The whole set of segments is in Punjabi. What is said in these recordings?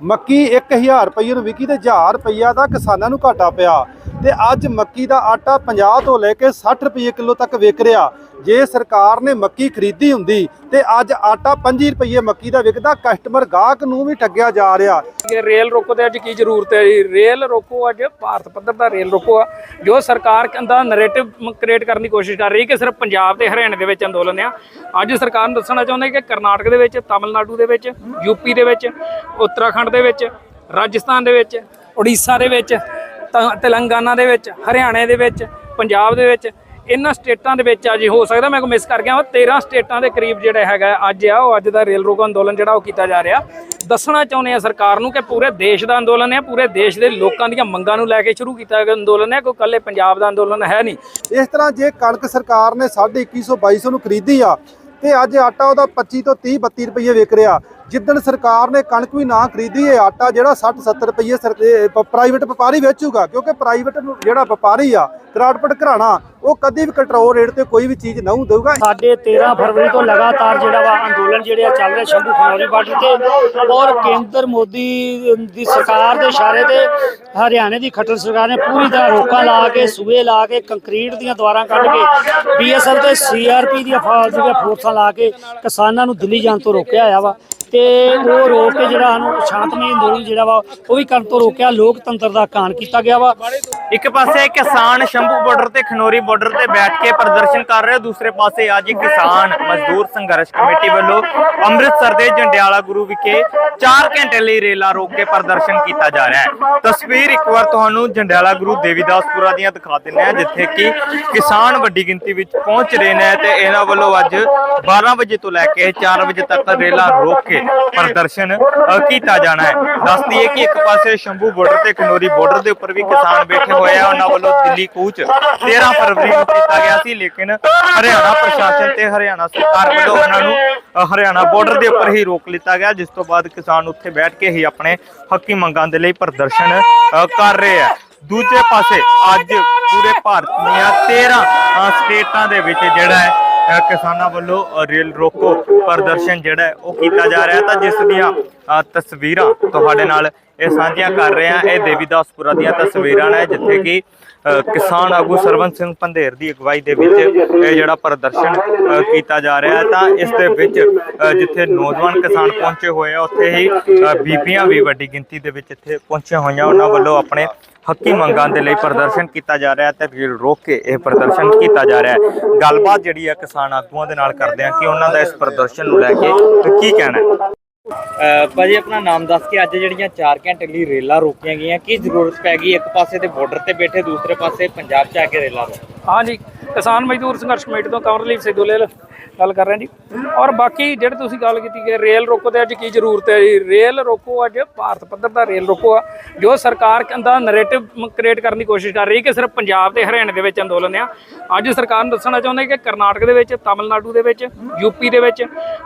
ਮੱਕੀ 1000 ਰੁਪਏ ਨੂੰ ਵਿਕੀ ਤੇ 1000 ਰੁਪਈਆ ਦਾ ਕਿਸਾਨਾਂ ਨੂੰ ਘਾਟਾ ਪਿਆ। ਤੇ ਅੱਜ ਮੱਕੀ ਦਾ ਆਟਾ 50 ਤੋਂ ਲੈ ਕੇ 60 ਰੁਪਏ ਕਿਲੋ ਤੱਕ ਵਿਕ ਰਿਹਾ। ਜੇ ਸਰਕਾਰ ਨੇ ਮੱਕੀ ਖਰੀਦੀ ਹੁੰਦੀ ਤੇ ਅੱਜ ਆਟਾ 5 ਰੁਪਏ ਮੱਕੀ ਦਾ ਵਿਕਦਾ ਕਸਟਮਰ ਗਾਹਕ ਨੂੰ ਵੀ ਠੱਗਿਆ ਜਾ ਰਿਹਾ। ਕਿ ਰੇਲ ਰੋਕੋ ਤੇ ਅੱਜ ਕੀ ਜ਼ਰੂਰਤ ਹੈ ਜੀ? ਰੇਲ ਰੋਕੋ ਅੱਜ ਭਾਰਤ ਪੱਧਰ ਦਾ ਰੇਲ ਰੋਕੋ ਆ। ਜੋ ਸਰਕਾਰ ਕਹਿੰਦਾ ਨੈਰੇਟਿਵ ਕ੍ਰੀਏਟ ਕਰਨ ਦੀ ਕੋਸ਼ਿਸ਼ ਕਰ ਰਹੀ ਕਿ ਸਿਰਫ ਪੰਜਾਬ ਤੇ ਹਰਿਆਣੇ ਦੇ ਵਿੱਚ ਅੰਦੋਲਨ ਆ। ਅੱਜ ਸਰਕਾਰ ਨੂੰ ਦੱਸਣਾ ਚਾਹੁੰਦੇ ਕਿ ਕਰਨਾਟਕ ਦੇ ਵਿੱਚ, ਤਾਮਿਲਨਾਡੂ ਦੇ ਵਿੱਚ ਯੂਪੀ ਦੇ ਵਿੱਚ, ਉੱਤਰਾਖੰਡ ਦੇ ਵਿੱਚ, ਰਾਜਸਥਾਨ ਦੇ ਵਿੱਚ, ਉੜੀਸਾ ਦੇ ਵਿੱਚ ਤੇਲੰਗਾਨਾ ਦੇ ਵਿੱਚ, ਹਰਿਆਣੇ ਦੇ ਵਿੱਚ, ਪੰਜਾਬ ਦੇ ਵਿੱਚ, ਇਹਨਾਂ ਸਟੇਟਾਂ ਦੇ ਵਿੱਚ ਅੱਜ ਹੋ ਸਕਦਾ, ਮੈਂ ਕੋ ਮਿਸ ਕਰ ਗਿਆ ਵਾ 13 ਸਟੇਟਾਂ ਦੇ ਕਰੀਬ ਜਿਹੜਾ ਹੈਗਾ ਅੱਜ ਆ, ਉਹ ਅੱਜ ਦਾ ਰੇਲ ਰੋਕੋ ਅੰਦੋਲਨ ਜਿਹੜਾ ਉਹ ਕੀਤਾ ਜਾ ਰਿਹਾ। ਦੱਸਣਾ ਚਾਹੁੰਦੇ ਆ ਸਰਕਾਰ ਨੂੰ ਕਿ ਪੂਰੇ ਦੇਸ਼ ਦਾ ਅੰਦੋਲਨ ਹੈ ਪੂਰੇ ਦੇਸ਼ ਦੇ ਲੋਕਾਂ ਦੀਆਂ ਮੰਗਾਂ ਨੂੰ ਲੈ ਕੇ ਸ਼ੁਰੂ ਕੀਤਾ ਗਿਆ ਅੰਦੋਲਨ ਹੈ ਕੋਈ ਇਕੱਲੇ ਪੰਜਾਬ ਦਾ ਅੰਦੋਲਨ ਹੈ ਨਹੀਂ। ਇਸ ਤਰ੍ਹਾਂ ਜੇ ਕਣਕ ਸਰਕਾਰ ਨੇ 2150 2200 ਨੂੰ ਖਰੀਦੀ ਆ, ਤੇ ਅੱਜ ਆਟਾ ਉਹਦਾ 25 ਤੋਂ 30 32 ਰੁਪਏ ਵਿਕ ਰਿਹਾ ਜਿੱਦਣ ਸਰਕਾਰ ਨੇ ਕਣਕ ਵੀ ਨਾ ਖਰੀਦੀ, ਇਹ ਆਟਾ ਜਿਹੜਾ 60 70 ਰੁਪਏ ਪ੍ਰਾਈਵੇਟ ਵਪਾਰੀ ਵੇਚੂਗਾ, ਕਿਉਂਕਿ ਪ੍ਰਾਈਵੇਟ ਜਿਹੜਾ ਵਪਾਰੀ ਆ ਕਰਾਟਪਟ ਘਰਾਣਾ, ਉਹ ਕਦੀ ਵੀ ਕੰਟਰੋਲ ਰੇਟ ਤੇ ਕੋਈ ਵੀ ਚੀਜ਼ ਨਹੀਂ ਦੇਊਗਾ। ਸਾਡੇ 13 ਫਰਵਰੀ ਤੋਂ ਲਗਾਤਾਰ ਜਿਹੜਾ ਵਾ ਅੰਦੋਲਨ ਜਿਹੜੇ ਆ ਚੱਲ ਰਿਹਾ, ਸ਼ੰਭੂ ਖਨੌਰੀ ਬਾਰਡਰ ਤੇ, ਔਰ ਕੇਂਦਰ ਮੋਦੀ ਦੀ ਸਰਕਾਰ ਦੇ ਇਸ਼ਾਰੇ ਤੇ ਹਰਿਆਣੇ ਦੀ ਖੱਟਰ ਸਰਕਾਰ ਨੇ ਪੂਰੀ ਤਰ੍ਹਾਂ ਰੋਕਾਂ ਲਾ ਕੇ, ਸੂਏ ਲਾ ਕੇ, ਕੰਕਰੀਟ ਦੀਆਂ ਦੀਵਾਰਾਂ ਕੱਢ ਕੇ, ਬੀਐਸਐਫ ਤੇ ਸੀਆਰਪੀ ਦੀਆਂ ਫੌਜ ਦੀਆਂ ਫੋਰਸਾਂ ਲਾ ਕੇ ਕਿਸਾਨਾਂ ਨੂੰ ਦਿੱਲੀ ਜਾਣ ਤੋਂ ਰੋਕਿਆ ਹੋਇਆ ਵਾ। ਤੇ ਉਹ ਰੋਕ ਕੇ ਜਿਹੜਾ ਸਾਨੂੰ ਸ਼ਾਂਤਮਈ ਅੰਦੋਲਨ ਜਿਹੜਾ ਵਾ, ਉਹ ਵੀ ਕਰਨ ਤੋਂ ਰੋਕਿਆ। ਲੋਕਤੰਤਰ ਦਾ ਕਾਨ ਕੀਤਾ ਗਿਆ ਵਾ। ਇੱਕ ਪਾਸੇ ਕਿਸਾਨ ਸ਼ੰਭੂ ਬਾਰਡਰ ਤੇ ਖਨੋਰੀ ਬਾਰਡਰ ਤੇ ਬੈਠ ਕੇ ਪ੍ਰਦਰਸ਼ਨ ਕਰ ਰਹੇ, ਦੂਸਰੇ ਪਾਸੇ ਅੱਜ ਕਿਸਾਨ ਮਜ਼ਦੂਰ ਸੰਘਰਸ਼ ਕਮੇਟੀ ਵੱਲੋਂ ਅੰਮ੍ਰਿਤਸਰ ਦੇ ਜੰਡਿਆਲਾ ਗੁਰੂ ਵਿਖੇ 4 ਘੰਟੇ ਲਈ ਰੇਲਾ ਰੋਕ ਕੇ ਪ੍ਰਦਰਸ਼ਨ ਕੀਤਾ ਜਾ ਰਿਹਾ ਹੈ। ਤਸਵੀਰ ਇੱਕ ਵਾਰ ਤੁਹਾਨੂੰ ਜੰਡਿਆਲਾ ਗੁਰੂ ਦੇਵੀਦਾਸਪੁਰਾ ਦੀਆਂ ਦਿਖਾ ਦਿੰਦੇ ਆ ਜਿੱਥੇ ਕਿ ਕਿਸਾਨ ਵੱਡੀ ਗਿਣਤੀ ਵਿੱਚ ਪਹੁੰਚ ਰਹੇ ਨੇ ਤੇ ਇਹਨਾਂ ਵੱਲੋਂ ਅੱਜ 12 ਵਜੇ ਤੋਂ ਲੈ ਕੇ 4 ਵਜੇ ਤੱਕ ਰੇਲਾ ਰੋਕ ਕੇ ਪ੍ਰਦਰਸ਼ਨ ਕੀਤਾ ਜਾਣਾ ਹੈ। ਦੱਸ ਦਈਏ ਕਿ ਇੱਕ ਪਾਸੇ ਸ਼ੰਭੂ ਬਾਰਡਰ ਤੇ ਖਨੋਰੀ ਬਾਰਡਰ ਦੇ ਉੱਪਰ ਵੀ ਕਿਸਾਨ ਬੈਠੇ ਹੋਏ ਉਹਨਾਂ ਵੱਲੋਂ ਦਿੱਲੀ ਕੂਚ। 13 ਫਰਵਰੀ ਨੂੰ ਕੀਤਾ ਗਿਆ ਸੀ, ਲੇਕਿਨ ਹਰਿਆਣਾ ਪ੍ਰਸ਼ਾਸਨ ਤੇ ਹਰਿਆਣਾ ਸਰਕਾਰ ਵੱਲੋਂ ਉਹਨਾਂ ਨੂੰ ਹਰਿਆਣਾ ਬਾਰਡਰ ਦੇ ਉੱਪਰ ਹੀ ਰੋਕ ਲਿੱਤਾ ਗਿਆ, ਜਿਸ ਤੋਂ ਬਾਅਦ ਕਿਸਾਨ ਉੱਥੇ ਬੈਠ ਕੇ ਹੀ ਆਪਣੇ ਹੱਕੀ ਮੰਗਾਂ ਦੇ ਲਈ ਪ੍ਰਦਰਸ਼ਨ ਕਰ ਰਹੇ ਆ। ਦੂਜੇ ਪਾਸੇ ਅੱਜ ਪੂਰੇ ਭਾਰਤ ਦੀਆਂ 13 ਸਟੇਟਾਂ ਦੇ ਵਿੱਚ ਜਿਹੜਾ ਹੈ ਕਿਸਾਨਾਂ ਵੱਲੋਂ ਰੇਲ ਰੋਕੋ ਪ੍ਰਦਰਸ਼ਨ ਜਿਹੜਾ ਉਹ ਕੀਤਾ ਜਾ ਰਿਹਾ ਤਾਂ ਜਿਸ ਦੀਆਂ ਤਸਵੀਰਾਂ ਤੁਹਾਡੇ ਨਾਲ ਇਹ ਸਾਂਝੀਆਂ ਕਰ ਰਹੇ ਹਾਂ। ਇਹ ਦੇਵੀਦਾਸਪੁਰਾ ਦੀਆਂ ਤਸਵੀਰਾਂ ਨੇ, ਜਿੱਥੇ ਕਿ ਕਿਸਾਨ ਆਗੂ ਸਰਵਨ ਸਿੰਘ ਪੰਧੇਰ ਦੀ ਅਗਵਾਈ ਦੇ ਵਿੱਚ ਇਹ ਜਿਹੜਾ ਪ੍ਰਦਰਸ਼ਨ ਕੀਤਾ ਜਾ ਰਿਹਾ ਹੈ। ਤਾਂ ਇਸ ਦੇ ਵਿੱਚ ਜਿੱਥੇ ਨੌਜਵਾਨ ਕਿਸਾਨ ਪਹੁੰਚੇ ਹੋਏ ਆ, ਉੱਥੇ ਹੀ ਬੀਬੀਆਂ ਵੀ ਵੱਡੀ ਗਿਣਤੀ ਦੇ ਵਿੱਚ ਇੱਥੇ ਪਹੁੰਚੀਆਂ ਹੋਈਆਂ। ਉਹਨਾਂ ਵੱਲੋਂ ਆਪਣੇ ਹੱਕੀ ਮੰਗਾਂ ਦੇ ਲਈ ਪ੍ਰਦਰਸ਼ਨ ਕੀਤਾ ਜਾ ਰਿਹਾ ਹੈ ਤੇ ਰੇਲ ਰੋਕ ਕੇ ਇਹ ਪ੍ਰਦਰਸ਼ਨ ਕੀਤਾ ਜਾ ਰਿਹਾ ਹੈ। ਗੱਲਬਾਤ ਜਿਹੜੀ ਆ ਕਿਸਾਨ ਆਗੂਆਂ ਦੇ ਨਾਲ ਕਰਦੇ ਆ ਕਿ ਉਹਨਾਂ ਦਾ ਇਸ ਪ੍ਰਦਰਸ਼ਨ ਨੂੰ ਲੈ ਕੇ ਕੀ ਕਹਿਣਾ ਹੈ? ਭਾਜੀ ਆਪਣਾ ਨਾਮ ਦੱਸ ਕੇ ਅੱਜ ਜਿਹੜੀਆਂ 4 ਘੰਟੇ ਲਈ ਰੇਲਾਂ ਰੋਕੀਆਂ ਗਈਆਂ ਕੀ ਜ਼ਰੂਰਤ ਪੈ ਗਈ? ਇੱਕ ਪਾਸੇ ਤੇ ਬਾਰਡਰ ਤੇ ਬੈਠੇ ਦੂਸਰੇ ਪਾਸੇ ਪੰਜਾਬ 'ਚ ਆ ਕੇ ਰੇਲਾਂ ਰੋਕ ਹਾਂਜੀ ਕਿਸਾਨ ਮਜ਼ਦੂਰ ਸੰਘਰਸ਼ ਕਮੇਟੀ ਤੋਂ ਕਮਰਲੀਪ ਸਿੱਧੂਲੇਲ ਗੱਲ ਕਰ ਰਹੇ ਜੀ। ਔਰ ਬਾਕੀ ਜਿਹੜੇ ਤੁਸੀਂ ਗੱਲ ਕੀਤੀ ਕਿ ਰੇਲ ਰੋਕੋ ਤੇ ਅੱਜ ਕੀ ਜ਼ਰੂਰਤ ਹੈ ਜੀ? ਰੇਲ ਰੋਕੋ ਅੱਜ ਭਾਰਤ ਪੱਧਰ ਦਾ ਰੇਲ ਰੋਕੋ ਆ, ਜੋ ਸਰਕਾਰ ਕਹਿੰਦਾ ਨੈਰੇਟਿਵ ਕ੍ਰੀਏਟ ਕਰਨ ਦੀ ਕੋਸ਼ਿਸ਼ ਕਰ ਰਹੀ ਕਿ ਸਿਰਫ ਪੰਜਾਬ ਤੇ ਹਰਿਆਣੇ ਦੇ ਵਿੱਚ ਅੰਦੋਲਨ ਆ। ਅੱਜ ਸਰਕਾਰ ਨੂੰ ਦੱਸਣਾ ਚਾਹੁੰਦੇ ਕਿ ਕਰਨਾਟਕ ਦੇ ਵਿੱਚ, ਤਾਮਿਲਨਾਡੂ ਦੇ ਵਿੱਚ ਯੂਪੀ ਦੇ ਵਿੱਚ,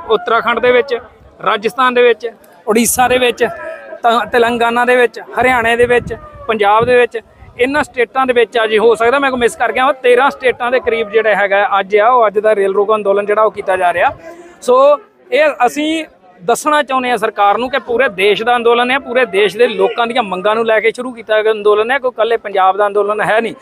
ਉੱਤਰਾਖੰਡ ਦੇ ਵਿੱਚ, ਰਾਜਸਥਾਨ ਦੇ ਵਿੱਚ, ਉੜੀਸਾ ਦੇ ਵਿੱਚ, ਤ- ਤੇਲੰਗਾਨਾ ਦੇ ਵਿੱਚ, ਹਰਿਆਣੇ ਦੇ ਵਿੱਚ, ਪੰਜਾਬ ਦੇ ਵਿੱਚ ਇਹਨਾਂ ਸਟੇਟਾਂ ਦੇ ਵਿੱਚ ਆ ਅੱਜ ਹੋ ਸਕਦਾ ਮੈਂ ਕੋ ਮਿਸ ਕਰ ਗਿਆ ਵਾ। 13 ਸਟੇਟਾਂ ਦੇ ਕਰੀਬ ਜਿਹੜਾ ਹੈਗਾ ਅੱਜ ਆ, ਉਹ ਅੱਜ ਦਾ ਰੇਲ ਰੋਕੋ ਅੰਦੋਲਨ ਜਿਹੜਾ ਉਹ ਕੀਤਾ ਜਾ ਰਿਹਾ। ਸੋ ਇਹ ਅਸੀਂ ਦੱਸਣਾ ਚਾਹੁੰਦੇ ਆ ਸਰਕਾਰ ਨੂੰ ਕਿ ਪੂਰੇ ਦੇਸ਼ ਦਾ ਅੰਦੋਲਨ ਹੈ, ਪੂਰੇ ਦੇਸ਼ ਦੇ ਲੋਕਾਂ ਦੀਆਂ ਮੰਗਾਂ ਨੂੰ ਲੈ ਕੇ ਸ਼ੁਰੂ ਕੀਤਾ ਗਿਆ ਅੰਦੋਲਨ ਹੈ, ਕੋਈ ਇਕੱਲੇ ਪੰਜਾਬ ਦਾ ਅੰਦੋਲਨ ਹੈ ਨਹੀਂ।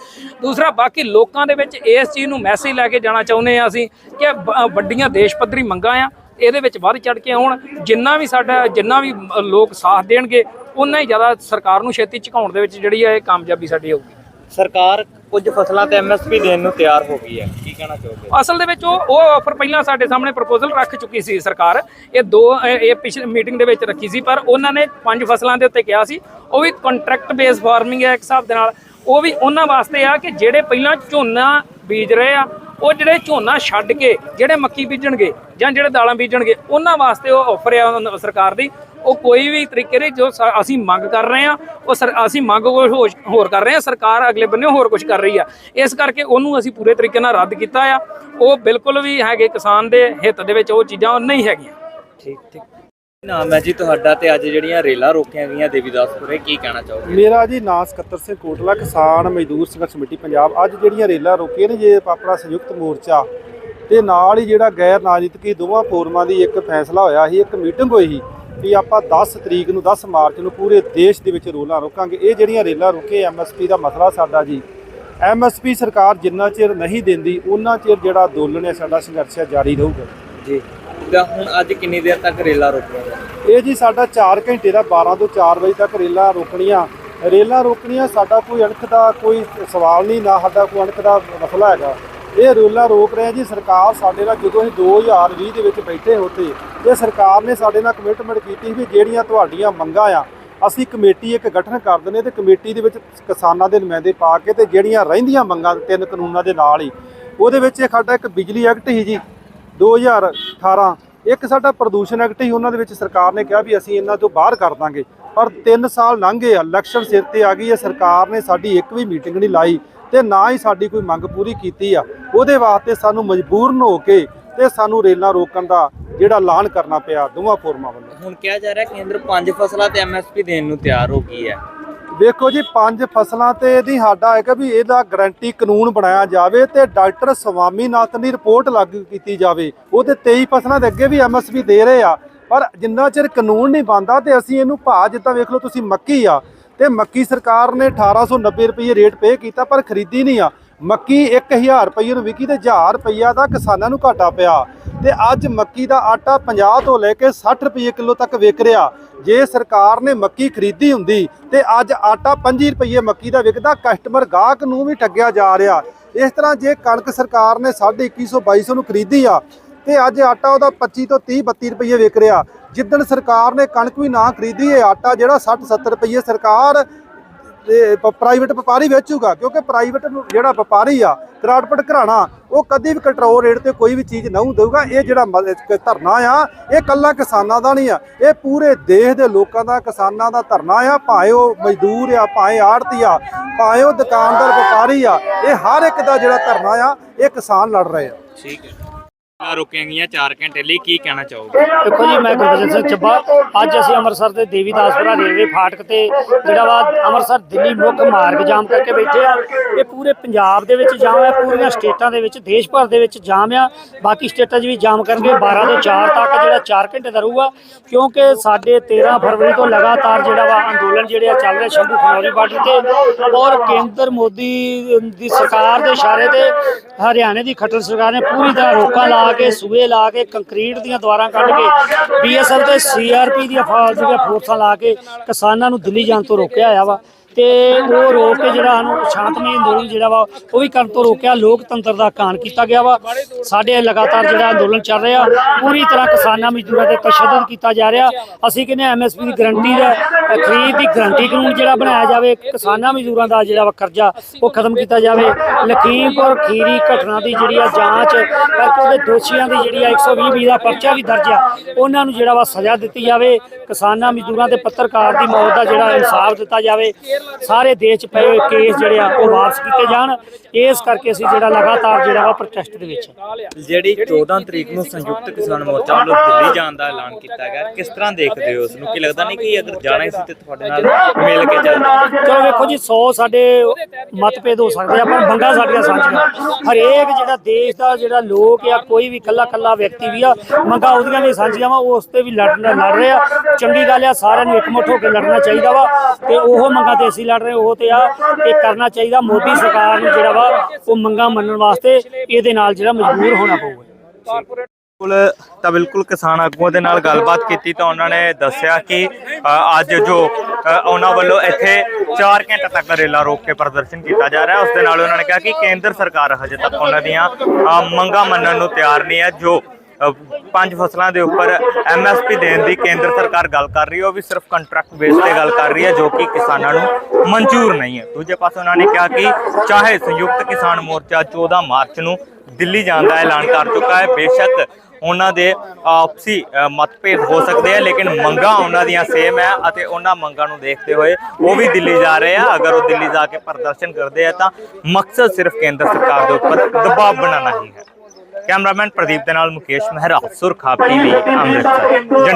ਦੂਸਰਾ, ਬਾਕੀ ਲੋਕਾਂ ਦੇ ਵਿੱਚ ਇਸ ਚੀਜ਼ ਨੂੰ ਮੈਸੇਜ ਲੈ ਕੇ ਜਾਣਾ ਚਾਹੁੰਦੇ ਆ ਅਸੀਂ ਕਿ ਵੱਡੀਆਂ ਦੇਸ਼ ਪੱਧਰੀ ਮੰਗਾਂ ਆ, ਇਹਦੇ ਵਿੱਚ ਵੱਧ ਚੜ ਕੇ ਆਉਣ। ਜਿੰਨਾ ਵੀ ਸਾਡਾ, ਜਿੰਨਾ ਵੀ ਲੋਕ ਸਾਥ ਦੇਣਗੇ ਉਨਾ ਹੀ ਜ਼ਿਆਦਾ ਸਰਕਾਰ ਨੂੰ ਛੇਤੀ ਝੁਕਾਉਣ ਦੇ ਵਿੱਚ ਜਿਹੜੀ ਹੈ ਇਹ ਕਾਮਯਾਬੀ ਸਾਡੀ ਹੋਊਗੀ। ਸਰਕਾਰ ਕੁਝ ਫਸਲਾਂ ਤੇ ਐਮਐਸਪੀ ਦੇਣ ਨੂੰ ਤਿਆਰ ਹੋ ਗਈ ਹੈ। ਕੀ ਕਹਿਣਾ ਚਾਹੋਗੇ? ਅਸਲ ਦੇ ਵਿੱਚ ਉਹ ਉਹ ਆਫਰ ਪਹਿਲਾਂ ਸਾਡੇ ਸਾਹਮਣੇ ਪ੍ਰਪੋਜ਼ਲ ਰੱਖ ਚੁੱਕੀ ਸੀ ਸਰਕਾਰ। ਇਹ ਦੋ ਇਹ ਪਿਛਲੀ ਮੀਟਿੰਗ ਦੇ ਵਿੱਚ ਰੱਖੀ ਸੀ ਪਰ ਉਹਨਾਂ ਨੇ ਪੰਜ ਫਸਲਾਂ ਦੇ ਉੱਤੇ ਕਿਹਾ ਸੀ। ਉਹ ਵੀ ਕੰਟਰੈਕਟ ਬੇਸ ਫਾਰਮਿੰਗ ਹੈ ਇੱਕ ਹਿਸਾਬ ਦੇ ਨਾਲ। ਉਹ ਵੀ ਉਹਨਾਂ ਵਾਸਤੇ ਆ ਕਿ ਜਿਹੜੇ ਪਹਿਲਾਂ ਝੋਨਾ ਬੀਜ ਰਹੇ ਆ ਉਹ ਜਿਹੜੇ ਝੋਨਾ ਛੱਡ ਕੇ ਜਿਹੜੇ ਮੱਕੀ ਬੀਜਣਗੇ ਜਾਂ ਜਿਹੜੇ ਦਾਲਾਂ ਬੀਜਣਗੇ ਉਹਨਾਂ ਵਾਸਤੇ ਉਹ ਆਫਰ ਆ ਉਹਨਾਂ- ਸਰਕਾਰ ਦੀ। ਉਹ ਕੋਈ ਵੀ ਤਰੀਕੇ ਦੇ ਜੋ ਅਸੀਂ ਮੰਗ ਕਰ ਰਹੇ ਆ ਉਹ ਸਰ- ਅਸੀਂ ਮੰਗ ਹੋਰ ਕਰ ਰਹੇ ਆ ਸਰਕਾਰ ਅਗਲੇ ਬੰਨੇ ਹੋਰ ਕੁਝ ਕਰ ਰਹੀ ਆ। ਇਸ ਕਰਕੇ ਉਹਨੂੰ ਅਸੀਂ ਪੂਰੇ ਤਰੀਕੇ ਨਾਲ ਰੱਦ ਕੀਤਾ ਆ। ਉਹ ਬਿਲਕੁਲ ਵੀ ਹੈਗੇ ਕਿਸਾਨ ਦੇ ਹਿੱਤ ਦੇ ਵਿੱਚ ਉਹ ਚੀਜ਼ਾਂ ਨਹੀਂ ਹੈਗੀਆਂ। ਠੀਕ ਠੀਕ। ਨਾਮ ਹੈ ਜੀ ਤੁਹਾਡਾ ਤੇ ਅੱਜ ਜਿਹੜੀਆਂ ਰੇਲਾਂ ਰੋਕੀਆਂ ਗਈਆਂ ਦੇਵੀਦਾਸਪੁਰੇ ਕੀ ਕਹਿਣਾ ਚਾਹੋਗੇ? ਮੇਰਾ ਜੀ ਨਾਂ ਸਕੱਤਰ ਸਿੰਘ ਕੋਟਲਾ ਕਿਸਾਨ ਮਜ਼ਦੂਰ ਸੰਘਰਸ਼ ਕਮੇਟੀ ਪੰਜਾਬ। ਅੱਜ ਜਿਹੜੀਆਂ ਰੇਲਾਂ ਰੋਕੀਆਂ ਨੇ ਜੇ ਆਪਣਾ ਸੰਯੁਕਤ ਮੋਰਚਾ ਤੇ ਨਾਲ ਹੀ ਜਿਹੜਾ ਗੈਰ ਰਾਜਨੀਤਿਕ ਦੋਵਾਂ ਫੋਰਮਾਂ ਦੀ ਇੱਕ ਫੈਸਲਾ ਹੋਇਆ ਸੀ ਇੱਕ ਮੀਟਿੰਗ ਹੋਈ ਸੀ ਵੀ ਆਪਾਂ 10 ਤਰੀਕ ਨੂੰ 10 ਮਾਰਚ ਨੂੰ ਪੂਰੇ ਦੇਸ਼ ਦੇ ਵਿੱਚ ਰੋਲਾਂ ਰੋਕਾਂਗੇ। ਇਹ ਜਿਹੜੀਆਂ ਰੇਲਾਂ ਰੋਕੇ ਐਮਐਸਪੀ ਦਾ ਮਸਲਾ ਸਾਡਾ ਜੀ ਐਮਐਸਪੀ ਸਰਕਾਰ ਜਿੰਨਾ ਚਿਰ ਨਹੀਂ ਦਿੰਦੀ ਉਹਨਾਂ ਚਿਰ ਜਿਹੜਾ ਅੰਦੋਲਨ ਹੈ ਸਾਡਾ ਸੰਘਰਸ਼ ਜਾਰੀ ਰਹੂਗਾ। ਜੀ। ਤਾਂ ਹੁਣ ਅੱਜ ਕਿੰਨੀ ਦੇਰ ਤੱਕ ਰੇਲਾ ਰੋਕੋਗੇ ਇਹ ਜੀ ਸਾਡਾ 4 ਘੰਟੇ ਦਾ 12 ਤੋਂ 4 ਵਜੇ ਤੱਕ ਰੇਲਾਂ ਰੋਕਣੀਆਂ। ਰੇਲਾਂ ਰੋਕਣੀਆਂ ਸਾਡਾ ਕੋਈ ਅਣਖ ਦਾ ਕੋਈ ਸਵਾਲ ਨਹੀਂ ਨਾ ਸਾਡਾ ਕੋਈ ਅਣਖ ਦਾ ਮਸਲਾ ਹੈਗਾ। ਇਹ ਰੇਲਾਂ ਰੋਕ ਰਿਹਾ ਜੀ, ਸਰਕਾਰ ਸਾਡੇ ਨਾਲ ਜਦੋਂ ਅਸੀਂ 2020 ਦੇ ਵਿੱਚ ਬੈਠੇ ਹੋਤੇ ਇਹ ਸਰਕਾਰ ਨੇ ਸਾਡੇ ਨਾਲ ਕਮਿਟਮੈਂਟ ਕੀਤੀ ਵੀ ਜਿਹੜੀਆਂ ਤੁਹਾਡੀਆਂ ਮੰਗਾਂ ਆ, ਅਸੀਂ ਕਮੇਟੀ ਇੱਕ ਗਠਨ ਕਰ ਦਿੰਦੇ ਤੇ ਕਮੇਟੀ ਦੇ ਵਿੱਚ ਕਿਸਾਨਾਂ ਦੇ ਨੁਮਾਇੰਦੇ ਪਾ ਕੇ ਤੇ ਜਿਹੜੀਆਂ ਰਹਿੰਦੀਆਂ ਮੰਗਾਂ ਤਿੰਨ ਕਾਨੂੰਨਾਂ ਦੇ ਨਾਲ ਹੀ, ਉਹਦੇ ਵਿੱਚ ਇਹ ਸਾਡਾ ਇੱਕ ਬਿਜਲੀ ਐਕਟ ਹੀ ਜੀ 2018 ਇੱਕ ਸਾਡਾ ਪ੍ਰਦੂਸ਼ਣ ਐਕਟ ਹੀ ਉਹਨਾਂ ਦੇ ਵਿੱਚ ਸਰਕਾਰ ਨੇ ਕਿਹਾ ਵੀ ਅਸੀਂ ਇਹਨਾਂ ਤੋਂ ਬਾਹਰ ਕਰ ਦਾਂਗੇ। ਪਰ 3 ਸਾਲ ਲੰਘ ਗਏ ਆ, ਇਲੈਕਸ਼ਨ ਸਿਰ ਤੇ ਆ ਗਈ ਹੈ ਸਰਕਾਰ ਨੇ ਸਾਡੀ ਇੱਕ ਵੀ ਮੀਟਿੰਗ ਨਹੀਂ ਲਾਈ ਤੇ ਨਾ ਹੀ ਸਾਡੀ ਕੋਈ ਮੰਗ ਪੂਰੀ ਕੀਤੀ ਆ। ਉਹਦੇ ਵਾਸਤੇ ਸਾਨੂੰ ਮਜਬੂਰਨ ਹੋ ਕੇ ਤੇ ਸਾਨੂੰ ਰੇਲਾਂ ਰੋਕਣ ਦਾ ਜਿਹੜਾ ਐਲਾਨ ਕਰਨਾ ਪਿਆ, ਦੋਵਾਂ ਫੋਰਮਾਂ ਵੱਲੋਂ। ਹੁਣ ਕਿਹਾ ਜਾ ਰਿਹਾ ਕੇਂਦਰ ਪੰਜ ਫਸਲਾਂ ਤੇ ਐਮਐਸਪੀ ਦੇਣ ਨੂੰ ਤਿਆਰ ਹੋ ਗਈ ਹੈ। ਵੇਖੋ ਜੀ, ਪੰਜ ਫਸਲਾਂ ਤੇ ਇਹਦੀ ਸਾਡਾ ਹੈ ਕਿ ਵੀ ਇਹਦਾ ਗਰੰਟੀ ਕਾਨੂੰਨ ਬਣਾਇਆ ਜਾਵੇ ਤੇ ਡਾਕਟਰ ਸਵਾਮੀਨਾਥਨ ਦੀ ਰਿਪੋਰਟ ਲਾਗੂ ਕੀਤੀ ਜਾਵੇ। ਉਹਦੇ 23 ਫਸਲਾਂ ਦੇ ਅੱਗੇ ਵੀ ਐਮਐਸਪੀ ਦੇ ਰਹੇ ਆ। ਪਰ ਜਿੰਨਾ ਚਿਰ ਕਾਨੂੰਨ ਨਹੀਂ ਬਣਦਾ ਤੇ ਅਸੀਂ ਇਹਨੂੰ ਭਾਅ ਜਿੱਦਾਂ ਵੇਖ ਲਓ, ਤੁਸੀਂ ਮੱਕੀ ਆ। ਤੇ ਮੱਕੀ ਸਰਕਾਰ ਨੇ 1890 ਰੁਪਏ ਰੇਟ ਪੇ ਕੀਤਾ, ਪਰ ਖਰੀਦੀ ਨਹੀਂ ਆ। ਮੱਕੀ 1000 ਰੁਪਏ ਨੂੰ ਵਿਕੀ ਤੇ 1000 ਰੁਪਈਆ ਦਾ ਕਿਸਾਨਾਂ ਨੂੰ ਘਾਟਾ ਪਿਆ। ਤੇ ਅੱਜ ਮੱਕੀ ਦਾ ਆਟਾ 50 ਤੋਂ ਲੈ ਕੇ 60 ਰੁਪਏ ਕਿਲੋ ਤੱਕ ਵਿਕ ਰਿਹਾ। ਜੇ ਸਰਕਾਰ ਨੇ ਮੱਕੀ ਖਰੀਦੀ ਹੁੰਦੀ, ਤੇ ਅੱਜ ਆਟਾ 5 ਰੁਪਏ ਮੱਕੀ ਦਾ ਵਿਕਦਾ, ਕਸਟਮਰ ਗਾਹਕ ਨੂੰ ਵੀ ਠੱਗਿਆ ਜਾ ਰਿਹਾ। ਇਸ ਤਰ੍ਹਾਂ ਜੇ ਕਣਕ ਸਰਕਾਰ ਨੇ 2150 2200 ਨੂੰ ਖਰੀਦੀ ਆ, ਤੇ ਅੱਜ ਆਟਾ ਉਹਦਾ 25 ਤੋਂ 30 32 ਰੁਪਏ ਵਿਕ ਰਿਹਾ। ਜਿੱਦਣ ਸਰਕਾਰ ਨੇ ਕਣਕ ਵੀ ਨਾ ਖਰੀਦੀ, ਇਹ ਆਟਾ ਜਿਹੜਾ 60 70 ਰੁਪਏ ਸਰਕਾਰ ਪ੍ਰਾਈਵੇਟ ਵਪਾਰੀ ਵੇਚੂਗਾ, ਕਿਉਂਕਿ ਪ੍ਰਾਈਵੇਟ ਜਿਹੜਾ ਵਪਾਰੀ ਆ ਕਰਾੜਪਟ ਘਰਾਣਾ, ਉਹ ਕਦੀ ਵੀ ਕੰਟਰੋਲ ਰੇਟ ਤੇ ਕੋਈ ਵੀ ਚੀਜ਼ ਨਹੀਂ ਦੇਊਗਾ। ਇਹ ਜਿਹੜਾ ਮ- ਧਰਨਾ ਆ, ਇਹ ਕੱਲਾ ਕਿਸਾਨਾਂ ਦਾ ਨਹੀਂ ਆ, ਇਹ ਪੂਰੇ ਦੇਸ਼ ਦੇ ਲੋਕਾਂ ਦਾ, ਕਿਸਾਨਾਂ ਦਾ ਧਰਨਾ ਆ। ਭਾਵੇਂ ਉਹ ਮਜ਼ਦੂਰ ਆ, ਭਾਵੇਂ ਆੜਤੀ ਆ, ਭਾਵੇਂ ਉਹ ਦੁਕਾਨਦਾਰ ਵਪਾਰੀ ਆ, ਇਹ ਹਰ ਇੱਕ ਦਾ ਜਿਹੜਾ ਧਰਨਾ ਆ, ਇਹ ਕਿਸਾਨ ਲੜ ਰਹੇ ਆ। ਠੀਕ ਹੈ। ਰੁਕੀਆਂ ਗਈਆਂ 4 ਘੰਟੇ ਲਈ, ਕੀ ਕਹਿਣਾ ਚਾਹੋਗੇ? ਦੇਖੋ ਜੀ, ਮੈਂ ਗੁਰਬਚਨ ਸਿੰਘ ਚੱਬਾ, ਅੱਜ ਅਸੀਂ ਅੰਮ੍ਰਿਤਸਰ ਦੇ ਦੇਵੀਦਾਸਪੁਰਾ ਰੇਲਵੇ ਫਾਟਕ ਤੇ ਜਿਹੜਾ ਵਾ ਅੰਮ੍ਰਿਤਸਰ ਦਿੱਲੀ ਮੁੱਖ ਮਾਰਗ ਜਾਮ ਕਰਕੇ ਬੈਠੇ ਆ। ਇਹ ਪੂਰੇ ਪੰਜਾਬ ਦੇ ਵਿੱਚ ਜਾਮ ਹੈ ਪੂਰੀਆਂ ਸਟੇਟਾਂ ਦੇ ਵਿੱਚ, ਦੇਸ਼ ਭਰ ਦੇ ਵਿੱਚ ਜਾਮ ਆ। ਬਾਕੀ ਸਟੇਟਾਂ 'ਚ ਵੀ ਜਾਮ ਕਰਨਗੇ 12 ਤੋਂ 4 ਤੱਕ ਜਿਹੜਾ 4 ਘੰਟੇ ਦਾ ਰਹੂਗਾ ਕਿਉਂਕਿ ਸਾਡੇ 13 ਫਰਵਰੀ ਤੋਂ ਲਗਾਤਾਰ ਜਿਹੜਾ ਵਾ ਅੰਦੋਲਨ ਜਿਹੜੇ ਆ ਚੱਲ ਰਿਹਾ ਸ਼ੰਭੂ ਖਨੌਰੀ ਬਾਰਡਰ ਤੇ। ਔਰ ਕੇਂਦਰ ਮੋਦੀ ਦੀ ਸਰਕਾਰ ਦੇ ਇਸ਼ਾਰੇ ਤੇ ਹਰਿਆਣੇ ਦੀ ਖੱਟਰ ਸਰਕਾਰ ਨੇ ਪੂਰੀ ਤਰ੍ਹਾਂ ਰੋਕਾਂ ਲਾ ਕੇ, ਸੂਏ ਲਾ ਕੇ, ਕੰਕਰੀਟ ਦੀਆਂ ਦੀਵਾਰਾਂ ਕੱਢ ਕੇ, ਬੀਐਸਐਫ ਤੇ ਸੀਆਰਪੀ ਦੀਆਂ ਫੌਜ ਦੀਆਂ ਫੋਰਸਾਂ ਲਾ ਕੇ ਕਿਸਾਨਾਂ ਨੂੰ ਦਿੱਲੀ ਜਾਣ ਤੋਂ ਰੋਕਿਆ ਹੋਇਆ ਵਾ। ਤੇ ਉਹ ਰੋਕ ਕੇ ਜਿਹੜਾ ਸਾਨੂੰ ਸ਼ਾਂਤਮਈ ਅੰਦੋਲਨ ਜਿਹੜਾ ਵਾ, ਉਹ ਵੀ ਕਰਨ ਤੋਂ ਰੋਕਿਆ। ਲੋਕਤੰਤਰ ਦਾ ਕਾਨ ਕੀਤਾ ਗਿਆ ਵਾ। ਸਾਡੇ ਲਗਾਤਾਰ ਜਿਹੜਾ ਅੰਦੋਲਨ ਚੱਲ ਰਿਹਾ, ਪੂਰੀ ਤਰ੍ਹਾਂ ਕਿਸਾਨਾਂ ਮਜ਼ਦੂਰਾਂ ਤੇ ਤਸ਼ੱਦਦ ਕੀਤਾ ਜਾ ਰਿਹਾ। ਅਸੀਂ ਕਹਿੰਦੇ ਐਮਐਸਪੀ ਦੀ ਗਰੰਟੀ ਦਾ ਖਰੀਦ ਦੀ ਗਰੰਟੀ ਕਾਨੂੰਨ ਜਿਹੜਾ ਬਣਾਇਆ ਜਾਵੇ, ਕਿਸਾਨਾਂ ਮਜ਼ਦੂਰਾਂ ਦਾ ਜਿਹੜਾ ਵਾ ਕਰਜ਼ਾ, ਉਹ ਖਤਮ ਕੀਤਾ ਜਾਵੇ। ਲਖੀਮਪੁਰ ਖੀਰੀ ਘਟਨਾ ਦੀ ਜਿਹੜੀ ਆ ਜਾਂਚ ਕਰਕੇ ਉਹਦੇ ਦੋਸ਼ੀਆਂ ਦੀ ਜਿਹੜੀ ਆ 120 ਬੀ ਦਾ ਪਰਚਾ ਵੀ ਦਰਜ ਆ। ਉਹਨਾਂ ਨੂੰ ਜਿਹੜਾ ਵਾ ਸਜ਼ਾ ਦਿੱਤੀ ਜਾਵੇ। ਕਿਸਾਨਾਂ ਮਜ਼ਦੂਰਾਂ ਤੇ ਪੱਤਰਕਾਰ ਦੀ ਮੌਤ ਦਾ ਜਿਹੜਾ ਇਨਸਾਫ ਦਿੱਤਾ ਜਾਵੇ। ਸਾਰੇ ਦੇਸ਼ 'ਚ ਪਏ ਹੋਏ ਕੇਸ ਜਿਹੜੇ ਆ ਉਹ ਵਾਪਸ ਕੀਤੇ ਜਾਣ। ਇਸ ਕਰਕੇ ਅਸੀਂ ਜਿਹੜਾ ਲਗਾਤਾਰ ਜਿਹੜਾ ਵਾ ਪ੍ਰੋਟੈਸਟ ਦੇ ਵਿੱਚ। ਜਿਹੜੀ 14 ਤਰੀਕ ਨੂੰ ਸੰਯੁਕਤ ਕਿਸਾਨ ਮੋਰਚਾ ਵੱਲੋਂ ਦਿੱਲੀ ਜਾਣ ਦਾ ਐਲਾਨ ਕੀਤਾ ਗਿਆ ਕਿਸ ਤਰ੍ਹਾਂ ਦੇਖਦੇ ਹੋ ਉਸ ਨੂੰ ਕੀ ਲੱਗਦਾ ਨਹੀਂ ਕਿ ਅਗਰ ਜਾਣਾ ਸੀ ਤੇ ਤੁਹਾਡੇ ਨਾਲ ਮਿਲ ਕੇ ਚੱਲਦੇ ਚਲੋ ਵੇਖੋ ਜੀ 100 ਸਾਡੇ ਮਤਭੇਦ ਹੋ ਸਕਦੇ ਆ ਪਰ ਮੰਗਾਂ ਸਾਡੀਆਂ ਸਾਂਝੀਆਂ। ਹਰੇਕ ਜਿਹੜਾ ਦੇਸ਼ ਦਾ ਜਿਹੜਾ ਲੋਕ ਆ ਕੋਈ ਵੀ ਕੱਲਾ ਕੱਲਾ ਵਿਅਕਤੀ ਵੀ ਆ ਮੰਗਾਂ ਉਹਦੀਆਂ ਵੀ ਸਾਂਝੀਆਂ ਵਾ ਉਸ ਤੇ ਵੀ ਲੜਨਾ ਲੜ ਰਹੇ ਚੰਗੀ ਗੱਲ ਆ ਸਾਰਿਆਂ ਨੂੰ ਇਕਮੁੱਠ ਹੋ ਕੇ ਲੜਨਾ ਚਾਹੀਦਾ ਵਾ ਤੇ ਉਹ ਮੰਗਾਂ ਤੇ ਅਸੀਂ ਲੜ ਰਹੇ ਉਹ ਤੇ ਆ ਕਿ ਕਰਨਾ ਚਾਹੀਦਾ ਮੋਦੀ ਸਰਕਾਰ ਨੂੰ ਜਿਹੜਾ ਵਾ, ਉਹ ਮੰਗਾਂ ਮੰਨਣ ਵਾਸਤੇ ਇਹਦੇ ਨਾਲ ਜਿਹੜਾ ਮਜਬੂਰ ਹੋਣਾ ਪਊਗਾ। ਬਿਲਕੁਲ, ਤਾਂ ਬਿਲਕੁਲ ਕਿਸਾਨ ਆਗੂਆਂ ਦੇ ਨਾਲ ਗੱਲਬਾਤ ਕੀਤੀ ਤਾਂ ਉਹਨਾਂ ਨੇ ਦੱਸਿਆ ਕਿ ਅੱਜ ਜੋ ਉਹਨਾਂ ਵੱਲੋਂ ਇੱਥੇ 4 ਘੰਟੇ ਤੱਕ ਰੇਲਾ ਰੋਕ ਕੇ ਪ੍ਰਦਰਸ਼ਨ ਕੀਤਾ ਜਾ ਰਿਹਾ। ਉਸ ਦੇ ਨਾਲ ਉਹਨਾਂ ਨੇ ਕਿਹਾ ਕਿ ਕੇਂਦਰ ਸਰਕਾਰ ਹਜੇ ਤੱਕ ਉਹਨਾਂ ਦੀਆਂ ਮੰਗਾਂ ਮੰਨਣ ਨੂੰ ਤਿਆਰ ਨਹੀਂ ਹੈ। ਜੋ ਪੰਜ ਫਸਲਾਂ ਦੇ ਉੱਪਰ ਐਮਐਸਪੀ ਦੇਣ ਦੀ ਕੇਂਦਰ ਸਰਕਾਰ ਗੱਲ ਕਰ ਰਹੀ ਹੈ। ਉਹ ਵੀ ਸਿਰਫ ਕੰਟਰੈਕਟ ਬੇਸ ਤੇ ਗੱਲ ਕਰ ਰਹੀ ਹੈ, ਜੋ ਕਿ ਕਿਸਾਨਾਂ ਨੂੰ ਮਨਜ਼ੂਰ ਨਹੀਂ ਹੈ। ਦੂਜੇ ਪਾਸੇ ਉਹਨਾਂ ਨੇ ਕਿਹਾ ਕਿ ਚਾਹੇ ਸੰਯੁਕਤ ਕਿਸਾਨ ਮੋਰਚਾ 14 ਮਾਰਚ ਨੂੰ ਦਿੱਲੀ ਜਾਣ ਦਾ ਐਲਾਨ ਕਰ ਚੁੱਕਾ ਹੈ, ਬੇਸ਼ੱਕ ਉਹਨਾਂ ਦੇ ਆਪਸੀ ਮਤਭੇਦ ਹੋ ਸਕਦੇ ਆ, ਲੇਕਿਨ ਮੰਗਾਂ ਉਹਨਾਂ ਦੀਆਂ ਸੇਮ ਹੈ ਅਤੇ ਉਹਨਾਂ ਮੰਗਾਂ ਨੂੰ ਦੇਖਦੇ ਹੋਏ ਉਹ ਵੀ ਦਿੱਲੀ ਜਾ ਰਹੇ ਆ। ਅਗਰ ਉਹ ਦਿੱਲੀ ਜਾ ਕੇ ਪ੍ਰਦਰਸ਼ਨ ਕਰਦੇ ਆ ਤਾਂ ਮਕਸਦ ਸਿਰਫ ਕੇਂਦਰ ਸਰਕਾਰ ਦੇ ਉੱਪਰ ਦਬਾਅ ਬਣਾਉਣਾ ਹੀ ਹੈ। ਕੈਮਰਾਮੈਨ ਪ੍ਰਦੀਪ ਦੇ ਨਾਲ ਮੁਕੇਸ਼ ਮਹਿਰਾ ਸੁਰਖਾਪ ਟੀਵੀ ਅੰਮ੍ਰਿਤਸਰ।